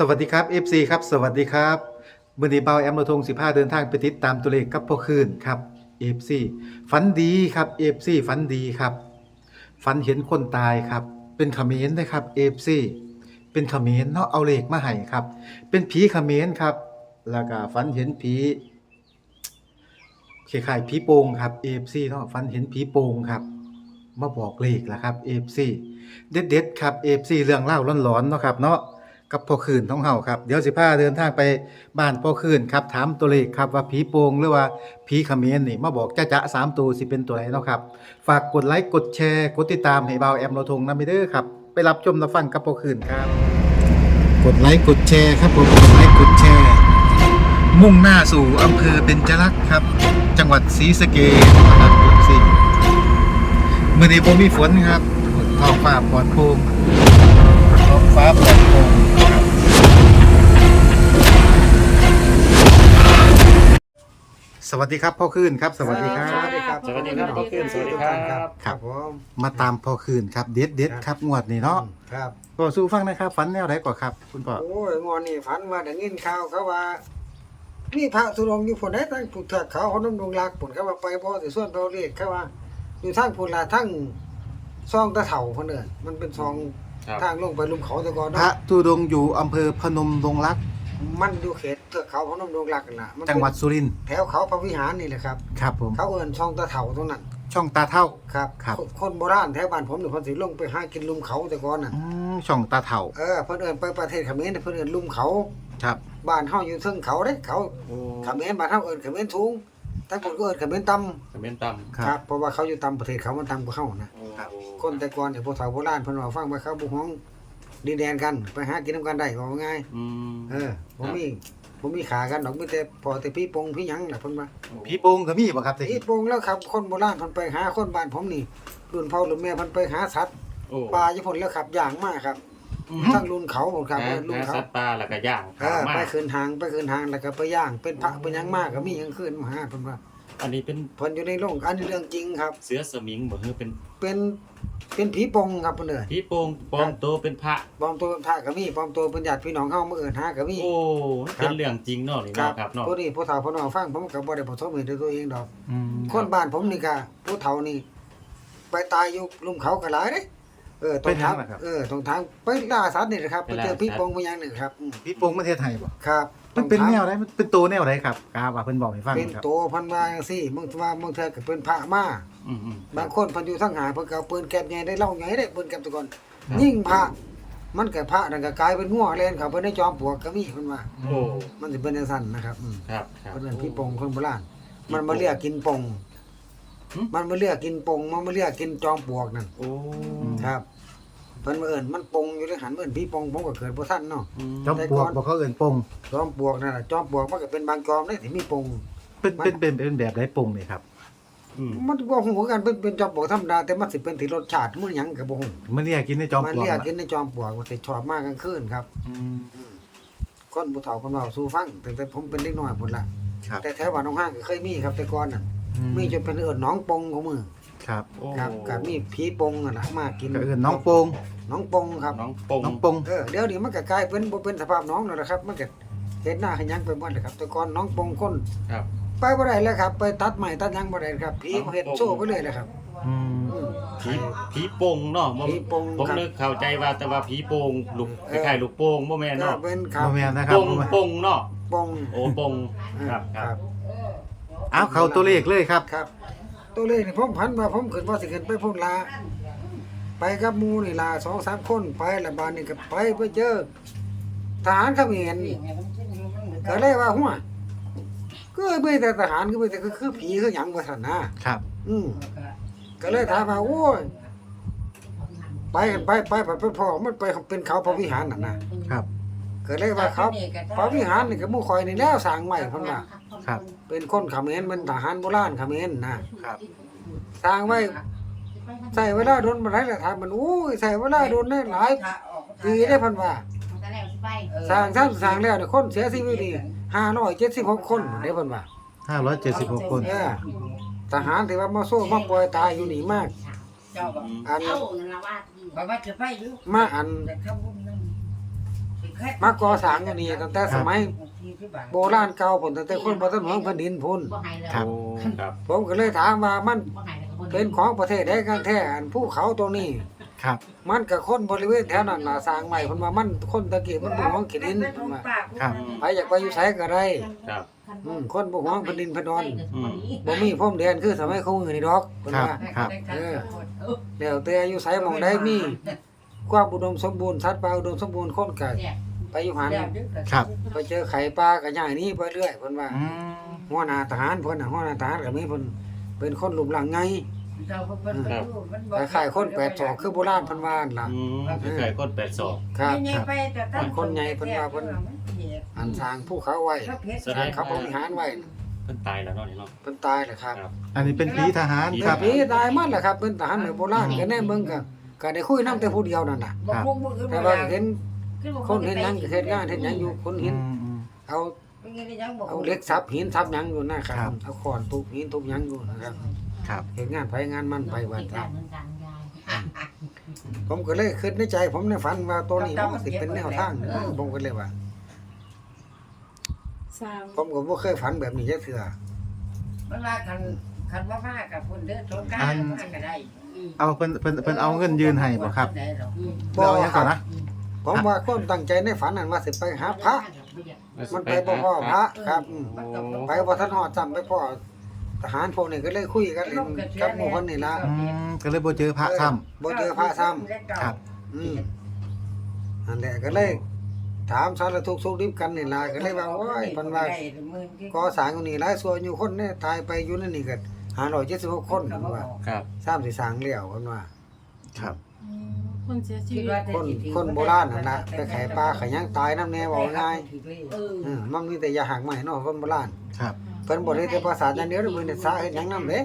สวัสดีครับ FC ครับ สวัสดีครับมือนีเบาแอมโรทง15 เดินทางไปติดตามตัวเลขกับพ่อคืนครับ FC ฝันดีครับ FC ฝันดีครับ ฝันเห็นคนตายครับ เป็นเขมรนะครับ FC เป็นเขมรเนาะเอาเลขมาให้ครับ เป็นผีเขมรครับ แล้วก็ฝันเห็นผีคล้ายๆผีโป่งครับ FC เนาะฝันเห็นผีโป่งครับ มาบอกเลขแล้วครับ FC เด็ดๆครับ FC เรื่องเล่าร้อนๆเนาะครับเนาะ กับพ่อคืนท้องเฮาครับเดี๋ยวสิพาเดินทางไปบ้านพ่อคืนครับถามตัวเลขครับว่าผีโปงหรือว่าผีเขมิ้นนี่มาบอกจ้าจะสามตัวสิเป็นตัวไหนเนาะครับฝากกดไลค์กดแชร์กดติดตามให้เบาแอมโรทงนะมิเด้อครับไปรับชมรับฟังกับพ่อคืนครับ กดไลค์กดแชร์ครับผมกดไลค์กดแชร์ มุ่งหน้าสู่อำเภอเบญจรักษ์ครับ จังหวัดศรีสะเกษนะครับสิเมื่อนี้ผมมีฝนครับท้องฟ้าปลอดโปร่ง ท้องฟ้าปลอดโปร่งครับสวัสดีครับพ่อคืนครับ สวัสดีครับ สวัสดีครับสวัสดีครับพ่อคืนสวัสดีครับ ครับ ผมมาตามพ่อคืนครับเด็ดเด็ดๆครับงวดนี้เนาะครับก็สู้ฟังนะครับฝันแนวไหนก่อนครับ คุณพ่อโอ้ยงอนนี่ฝันว่าได้ยินข่าวเขาว่ามีพระธุดงค์อยู่ผลได้ตั้งผุดเถือกเขาเขาน้ำดงรักผลเขาว่าไปบ่แต่ส่วนเราเรียกเขาว่า อยู่ทางผลลาทั้งซองตะเถ่าเพิ่นเด้อมันเป็นซอง ครับทางลงไปลุมเขาแตะกอนพระเนาะตุดงค์อยู่อำเภอพนมดงรัก มันอยู่เขตเถือกเขาเขาน้ำดงรักนั่นล่ะมันเป็นจังหวัดสุรินทร์แถวเขาพระวิหารนี่แหละครับ ครับผม เขาเอิ้นซองตะเถ่าตรงนั้นช่องตาเท่า ครับครับ นคนโบราณแถวบ้านผมนี่เพิ่นสิลงไปหากินลุมเขาแต่ก่อนน่ะอืมช่องตาเท่าเออเพิ่นเอิ้นไปประเทศเขมรน่ะเพิ่นเอิ้นลุมเขา ครับ บ้านเฮาอยู่เทึงเขาเด้เขาโอ้เขมรบ้านเฮาเอิ้นเขมรสูง ทั้งคนก็เอิ้นเขมรต่ำคอมเมนต์ต่ำครับ เพราะว่าเขาอยู่ต่ำประเทศเขามันต่ำกว่าเฮานะครับ คนแต่ก่อนเนี่ยพวกเฒ่าโบราณเพิ่นว่าฟังว่าเขาบ่ฮ้องดินแดนกัน ไปหากินนํกันได้ว่าง่ายอืมเออผมมีผมมีขากันดอกมีแต่พอแต่พี่ปงพี่หยังน่ะเพิ่นว่าผีโปงก็มีบ่ครับแต่พี่ปงแล้วครับ คนโบราณเพิ่นไปหาคนบ้านผมนี่รุ่นพ่อรุ่นแม่เพิ่นไปหาสัตว์โอ้ป่าอยู่พุ่นแล้วครับย่างมาครับอืม ทั้งรุ่นเขาพุ่นครับหารุ่นหาเขาสัตว์ป่าแล้วก็ย่างเออมาไปคืนทางไปคืนทางแล้วก็ไปย่างเป็นพระเป็นหยังมากก็มีหยังคืนมาหาเพิ่นว่าอันนี้เป็นเพิ่นอยู่ในโรงอันนี้เรื่องจริงครับ เสือสมิงบ่คือเป็นเป็นเป็นผีปงครับเพิ่นเด้อผีโป่งปลอมโตวเป็นพระ ปลอมตัวเป็นพระก็มีปลอมตัวเป็นญาติพี่น้องเฮามื้ออื่นหาก็มี โอ้เป็นเรื่องจริงเนาะนี่เนาะครับเนาะผู้นี้ผู้เฒ่าผู้น้องฟังผมก็บ่ได้ประสบเหตุด้วยตัวเองดอก อืมคนบ้านผมนี่ก็ผู้เฒ่านี่ ไปตายอยู่ลุ่มเขาก็หลายเด้ เออตรงทางเออตรงทางไปล่าสัตว์นี่นะครับไปเจอผีปงมาอย่างหนึ่งครับอืมผีโปงประเทศไทยบ่ครับมันเป็นตรงแนทางวไหนมันเป็นตัวแนวไหนครับกาว่าเพิ่นบอกให้ฟังเป็นครับตัวเพันว่าจังซี่บางว่าบางเทื่อก็เป็นพระมาอืมอืม บางคนเพันอยู่ทั้งหาเพิ่นก็เอาปืนแก๊สใหญ่ได้เล่าใหญ่ได้ปืนแก๊สตะกอนยิ่งพระมันก็พระนั่นก็กลายเป็นงัวแล่นเข้าไปในจอมปลวกก็มีเพิ่นว่าโอ้มันสิเป็นจังซั่นนะครับอืม ครับครับ เพิ่นเอิ้นพี่ปงคนโบราณมันมาเรียกกินปงหึ มันมาเรียกกินปงมันมาเรียกกินจอมปลวกนั่นโอ้ครับเพิ่นมาเอิ้นมันปงอยู่ในหันเอิ้นพี่ปงผมก็เกิดบ่ทันเนาะอืมจอมปลวกบ่เขาเอิ้นโปงจอมปลวกนั่นน่ะจอมปลวกมันก็เป็นบางจอมเด้ที่มีปงเป็นเป็นเป็นเป็นแบบไหนโปงนี่ครับอืมมันบ่ฮู้คือกันเป็นเป็นจอมปลวกธรรมดาแต่มันสิเป็นที่รสชาติมื้อหยังก็บ่ฮู้มันเรียกกินในจอมมันปลวกเรียกล่ะกินในจอมปลวกว่าสิชอบมากกลางคืนครับอืมคนผู้เฒ่าคนเฒ่าสู่ฟังตั้งแต่ผมเป็นเด็กน้อยพุ่นล่ะครับแต่แถวบ้านหนองห้างก็เคยมีครับแต่ก่อนน่ะอื มีจนเป็นเอิ้นหน้องปงของมือครับโอ้ครับก็มีผีปงนั่นล่ะมากินก็เอิ้นน้องโปงหน้องปงครับน้องปงน้องโปงเออเดี๋ยวนี้มันก็กลายเป็นบ่เป็นสภาพหน้องแล้วนะครับมันก็เฮ็ดหน้าให้หยังไปหมดเลยครับ แต่ก่อนหน้องปงคนครับ ไปบ่ได้แล้วครับ ไปตัดไม้ตัดหยังบ่ได้ครับผีมาเฮ็ดโซ่ไปเลยเลยครับอืม อืม ผีผีโป่งเนาะบ่ผีโป่งผมครับนึกเข้าใจว่าแต่ว่าผีโป่งลูกคเออล้ายๆลูกโป่งบ่แม่นก็เนาะเป็นครับบ่แม่นนะครับโป่งบ่แม่น โป่งเนาะปง โอ้โป่งครับคครัรับบเอาเข้าตัวเลขเลยครับ ครับ ตัวเลขนี่ผมพันว่าผมขึ้นว่าสิขึ้นไปพุ่นลาไปกับหมู่นี่ลา2 3คนไปแล้วบ้านนี่ก็ไปไปเจอทหารเขมรก็เลยว่าหัวก็ไม่แต่ทหารก็ไม่แต่ก็คือผีคือหยังว่าซั่นนะครับ อืมก็เลยถามว่าโอ้ยไปกันไปไปไปไปพ่อมันไปเป็นเขาพระวิหารนั่นนะครับ ก็เลยว่าเขาพระวิหารนี่ก็หมู่คอยนี่แล้วสร้างใหม่เพิ่นว่า ครับ เป็นคนเขมรเป็นทหารโบราณเขมรนะครับสร้างไว้ใส่เวลาโดนมาหลายละทานมันอู้ยใส่เวลาโดนได้หลายปีได้เพันว่าสร้างท่านสร้างแล้วเนี่ยคนเสียชีวิตนี่576คนได้เพิ่นว่า576คนเออทหารที่ว่ามาโซ่มาปล่อยตายอยู่นี่มากอันเอานั่นละว่าบอกว่าจะไปอยู่มาอันแต่เขาบุญนั่นมาก่อสร้างอยู่นี่ตั้งแต่สมัย โบราณเก่าพุ่นตั้งแต่คนบ่ทันหวงแผ่นดินพุ่นครับ โอ้ครับผมก็เลยถามว่ามันเป็นของประเทศใดกันแท้อันภูเขาตรงนี้ ครับ มันกับคนบริเวณแถวนั้นล่ะสร้างใหม่เพิ่นว่ามันคนตะกี้มันบ่หวงขี้ดินเพิ่นว่าครับ ไปอยากไปอยู่ไสก็ได้ครับ อืมคนบ่หวงแผ่นดินแผ่นดอนอืม บ่มีพรมแดนคือสมัยเขามือนี่ดอกเพิ่นครับว่า ครับแล้วแต่อยู่ไสหม่องใดมีความอุดมสมบูรณ์สัตว์ป่าอุดมสมบูรณ์คนก็ไป อยู่หันครับ ไปเจอไข่ปลาก็ย่างหนี้ไปเรื่อยเพิ่นว่าอืมหัวหน้าทหารเพิ่นน่ะหัวหน้าทหารก็มีเพิ่นเป็นคนรูปร่างไงคล้ายๆคนแปดศอกคือโบราณเพิ่นว่านั่นล่ะ อืมคล้ายๆคนแปดศอกครับคนใหญ่เพิ่นว่าเพิ่น อันสร้างภูเขาไว้แสดงเขาบริหารไว้เพิ่นตายแล้วเนาะนี่เนาะ เพิ่นตายแหละครับ ครับ อันนี้เป็นผีทหารผีคครัรับบพี่ตายมันแหละครับเป็นทหารในโบราณก็แน่เบิ่งก็ก็ได้คุยนำแต่ผู้เดียวนั่นน่ะ แต่ว่าเห็น คนเห็นหยังก็เฮ็ดงานเฮ็ดหยังอยู่คนอืเห็นมอืม เอาเอาเหล็กซับหินซับหยังอยู่นะครับครับเอาค้อนทุบหินทุบหยังอยู่นะครับครับ เฮ็ดงานไผงานมันไปว่าครับผมก็เลยคิดในใจ ผมในฝันว่าตัวนี้มันสิเป็นแนวทางนะผมก็เลยว่าสร้างผมก็บ่เคยฝันแบบนี้จักเทื่อมันว่าคันคันว่ามากับคนเด้อสงกรารมาก็ได้เอาเพิ่นเพิ่นเพิ่นเอาเงินยืนให้บ่ครับได้หรอกเดี๋ยวเอาอย่างก่อนนะ ผมว่าความตั้งใจในฝันนั้นว่าสิไปหาพระ มันไปบ่พ่อพระครับอืมไปบ่ทันฮอดจำไปพ่อทหารพวกนี้ก็เลยคุยกันเล่นกับหมู่คนนี่ล่ะอืมก็เลยบ่เจอพระถ้ำบ่เจอพระซ้ำครับ อืมนั่นแหละก็เลย ถามสารทุกข์สุขดิบกันนี่ล่ะก็เลยว่าโอ้ยเพิ่นว่าก่อสร้างอยู่นี่หลายส่วนอยู่คนเนี่ยตายไปอยู่นั่นนี่ก็576คนเพิ่นว่าครับสามสิสร้างแล้วเพิ่นว่า ครับ คนเสียชีวิตคนคนโบราณนั่นน่ะไปไขปลาไขหยังตายนำแน่เว้าง่ายเอออืมมันมีแต่ยาหักใหม่เนาะคนโบราณครับเพิ่นบ่ได้แต่ภาษาอย่างเดียวเด้อมื้อนี้สาเฮ็ดหยังนำเด้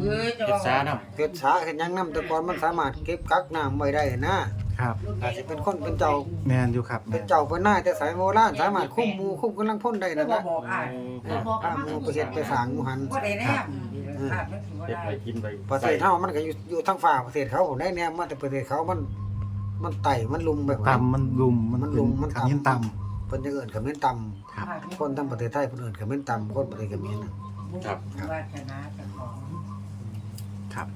เอ้ยจะเฮ็ดว่า ซานํเฮ็ดสาเฮ็ดหยังนำแต่ก่อนมันสามารถเก็บกักน้ำไว้ได้นะครับอาจสิเป็นคนเป็นเจ้าแม่นอยู่ครับเป็แม่นนเจ้าเป็นนายแต่สายโบราณสามารถคุมหมู่คุมกำลังพลได้ก็นั่นบ่นะบอกอ่าน เออพาหมู่ไปเฮ็ดไปสร้างหมู่หันบ่ได้แน่ ภาพมันสิบ่เฮ็ดได้ไว้กินไว้ประเทศเฮามันก็อยู่อยู่ทางฝ่าประเทศเขาผมได้แนมมาแต่ประเทศเขามัน มันไต่มันลุมไปหมดต่ำมันลุมมันมันลุมมันขมิ้นต่ำต่ำเพิ่นจังเอิ้นเขมรต่ำครับคนทั้งประเทศไทยเพิ่นเอิ้นเขมรต่ำคนประเทศเขมรน่ะครับวาสนาเจ้าของครับ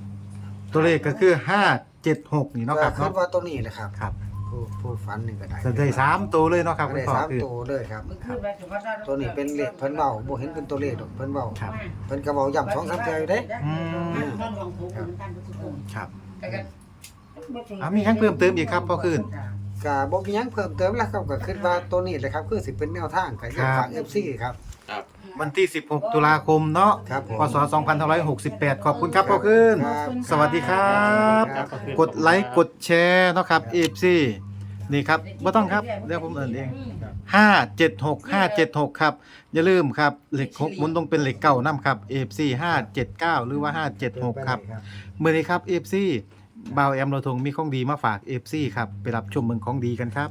ตัวเลขก็คือ576นี่เนาะครับก็คิดเนาะว่าตัวนี้แหละครับ ครับ ผู้ผู้ฝันนี่ก็ได้จะได้สามตัวเลยเนาะครับก็คุณได้พ่อสามคือ ตัวเลยครับมันคือว่าสิว่าตัวนี้เป็นเลขเพิ่นเว้าบ่เห็นเป็นตัวเลขดอกเพิ่นเว้าครับ เพิ่นก็เว้าย้ำ2 3เทื่ออยู่เด้อืมครับแต่ก็อะมีหยังเพิ่มเติมอีกครับพ่อคืน ก็บ่มีหยังเพิ่มเติมแล้วครับก็คิดว่าตัวนี้แหละครับ คือสิเป็นแนวทางก็อยากฝาก FC ครับครับวันที่ 16 ตุลาคมเนาะครับผม พศ2568 ขอบคุณครับพ่อคืนครับสวัสดีครับครับ กดไลค์กดแชร์เนาะครับ FC นี่ครับบ่ต้องครับเดี๋ยวผมเอิ้นเอง576 576ครับ อย่าลืมครับเหล็ก6หมุนต้องเป็นเหล็กเก่านํครับ FC 579หรือว่า576ครับเมื่อนี้ครับ FC บ่าวแอมเราทงมีของดีมาฝาก FC ครับไปรับชมเมืองของดีกันครับ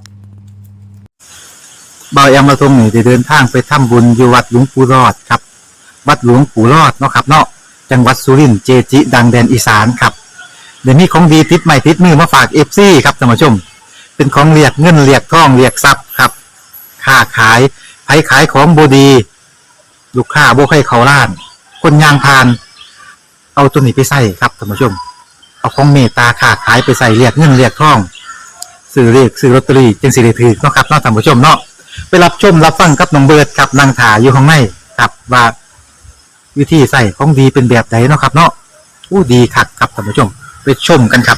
บ่าวแอมเราทงนี่ได้เดินทางไปทำบุญอยู่วัดหลวงปู่รอดครับ วัดหลวงปู่รอดเนาะครับเนาะจังหวัดสุรินทร์เจจิ ดังแดนอีสานครับเดี๋ยวนี้ของดีติดใหม่ติดมือมาฝาก FC ครับท่านผู้ชม เป็นของเรียกเงินเรียกทองเรียกทรัพย์ครับค้าขายไผขายของบดี ลูกค้าบ่ใครเขาล้าน คนยางพาน เอาตัวนี้ไปใส่ครับท่านผู้ชม เอาของเมตตาค้าขายไปใส่เรียกเงินเรียกทองซื้อเรียกซื้อลอตเตอรี่จึงสิได้ถือเนาะครับเนาะท่านผู้ชมเนาะไปรับชมรับฟังกับน้องเบิร์ดครับนางถาอยู่ข้างในครับว่าวิธีใส่ของดีเป็นแบบไหนเนาะครับ เนาะอู้ดีคักครับท่านผู้ชม ไปชมกันครับ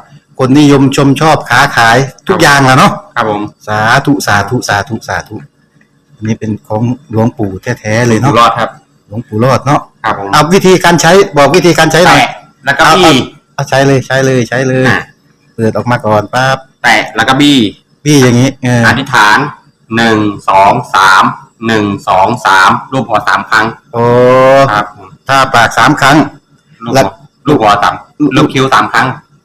คนนิยมชมชอบค้าขายทุกอย่างแหล้วเนาะครับผมสาธุสาธุสาธุสาธุอันนี้เป็นของหลวงปู่แท้ๆเลยอยู่เนาะรอดครับ หลวงปู่รอดเนาะครับผมเอาวิธีการใช้บอกวิธีการใช้หน่อยแตะแล้วก็บี้เอาใช้เลยใช้เลยใช้เลยอะเปิดออกมาก่อนปั๊บแตะแล้วก็บี้พี่อย่างนี้เอออธิษฐานหนึ่งสองสามหนึ่งสองสามรูปหัวสามครั้ง โอ้ครับผมถ้าปากสามครั้งลูกแล้หัววลูกหัวสามลูกคิ้วสามครั้ง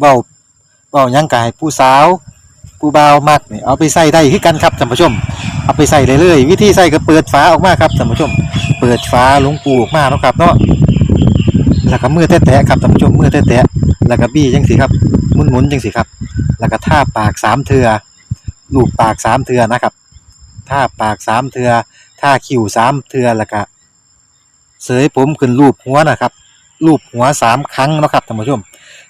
เว้าเว้าหยังกายผู้สาว ผู้เบามักนี่เอาไปใส่ได้คือกันครับท่านผู้ชม เอาไปใส่เลยเลยวิธีใส่ก็เปิดฝาออกมาครับท่านผู้ชม เปิดฝาหลวงปูออกมาเนาะครับเนาะแล้วก็มือแตะๆครับท่านผู้ชมมือแตะๆแล้วก็บี้จังสิครับหมุนๆจังสิครับ แล้วก็ท่าปากสามเทือลูบปากสามเทือนะครับท่าปากสามเทือท่าคิ้วสามเทือแล้วก็เสยผมขึ้นรูปหัวนะครับรูปหัวสามครั้งนะครับท่านผู้ชม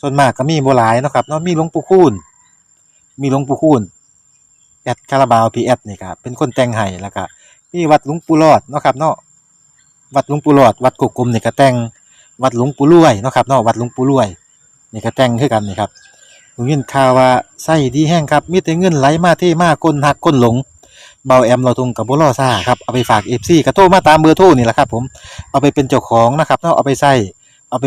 ส่วนมากก็มีโบ่หลายเนาะครับเนาะมีหลวงปู่คูณมีหลวงปู่คูณแอดคาราบาวพีแอดนี่ครับเป็นคนแต่งให้แล้วก็มีวัดหลวงปู่รอดเนาะครับเนาะวัดหลวงปู่รอด วัดกกกลมนี่ก็แต่งวัดหลวงปู่รวยเนาะครับเนาะวัดหลวงปู่รวยนี่ก็แต่งคือกันนี่ครับผมยินข่าวว่าไส้ดีแห้งครับมีแต่เงินไหลมาเทมาคนหักคนหลงเบาแอมเราทงกับบุรอซ่าครับเอาไปฝากเอฟซีกระโทรมาตามเบอร์โทรนี่แหละครับผมเอาไปเป็นเจ้าของนะครับเนาะเอาไปใส่เอาไป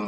ุณ